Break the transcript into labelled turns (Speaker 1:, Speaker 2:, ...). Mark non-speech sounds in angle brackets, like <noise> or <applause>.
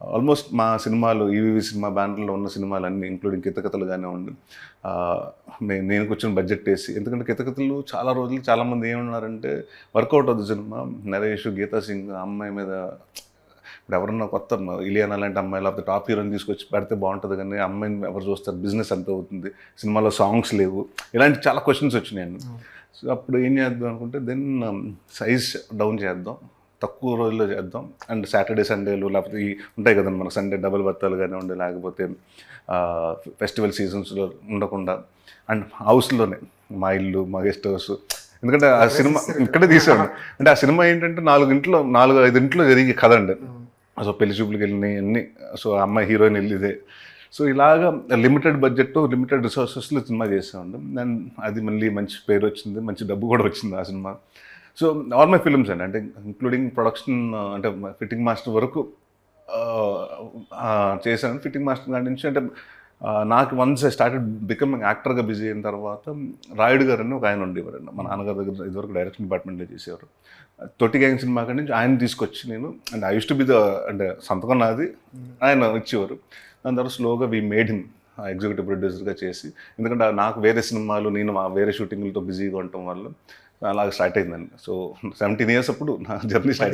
Speaker 1: Almost మా సినిమాలు EVV cinema బ్యానర్లో ఉన్న సినిమాలు అన్నీ ఇంక్లూడింగ్ కితకథలు కానివ్వండి నేను కూర్చొని బడ్జెట్ వేసి ఎందుకంటే కితకథలు చాలా రోజులు చాలామంది ఏమన్నారంటే వర్కౌట్ అవుతుంది సినిమా నరేష్ గీతా సింగ్ అమ్మాయి మీద ఇప్పుడు ఎవరన్నా కొత్త ఇలియానా లాంటి అమ్మాయి లేకపోతే టాప్ హీరోని తీసుకొచ్చి పెడితే బాగుంటుంది కానీ అమ్మాయిని ఎవరు చూస్తారు? బిజినెస్ ఎంత అవుతుంది సినిమాలో సాంగ్స్ లేవు. ఇలాంటి చాలా క్వశ్చన్స్ వచ్చినాయండి. సో అప్పుడు ఏం చేద్దాం అనుకుంటే దెన్ సైజ్ డౌన్ చేద్దాం. తక్కువ రోజుల్లో చేద్దాం. అండ్ సాటర్డే సండేలు లేకపోతే ఈ ఉంటాయి కదండి మన సండే డబుల్ బత్తాలు కానివ్వండి లేకపోతే ఫెస్టివల్ సీజన్స్లో ఉండకుండా. అండ్ హౌస్లోనే మా ఇల్లు మా గెస్ట్ హౌస్. ఎందుకంటే ఆ సినిమా ఇక్కడే <laughs> తీసాను అంటే ఆ సినిమా ఏంటంటే నాలుగు ఇంట్లో నాలుగు ఐదు ఇంట్లో జరిగే కథ అండి. సో పెళ్ళి చూపులకు వెళ్ళినాయి అన్నీ. సో ఆ అమ్మాయి హీరోయిన్ వెళ్ళిదే సో ఇలాగా లిమిటెడ్ బడ్జెట్ లిమిటెడ్ రిసోర్సెస్లో సినిమా చేసామండి అండ్ అది మళ్ళీ మంచి పేరు వచ్చింది మంచి డబ్బు కూడా వచ్చింది ఆ సినిమా. సో ఆల్ మై ఫిల్మ్స్ అండి అంటే ఇంక్లూడింగ్ ప్రొడక్షన్ అంటే ఫిట్టింగ్ మాస్టర్ వరకు ఆ, ఆ, చేశాను. ఫిట్టింగ్ మాస్టర్ కాడి నుంచి అంటే నాకు వన్స్ ఐ స్టార్టెడ్ బికమింగ్ యాక్టర్గా బిజీ అయిన తర్వాత రాయుడు గారు అని ఒక ఆయన ఉండేవారండి మా నాన్నగారి దగ్గర ఇదివరకు డైరెక్షన్ డిపార్ట్మెంట్లో చేసేవారు. తొట్టి గ్యాంగ్ సినిమా కాడి నుంచి ఆయన తీసుకొచ్చి నేను and I use to be the అంటే సంతకం నాది. ఆయన ఇచ్చేవారు. దాని తర్వాత స్లోగా వీ మేడ్ హిమ్ ఎగ్జిక్యూటివ్ ప్రొడ్యూసర్గా చేసి. ఎందుకంటే నాకు వేరే సినిమాలు నేను మా వేరే షూటింగ్లతో బిజీగా ఉండటం వల్ల అలాగ స్టార్ట్ అయిందండి. సో సెవెంటీన్ ఇయర్స్ అప్పుడు నా జర్నీ స్టార్ట్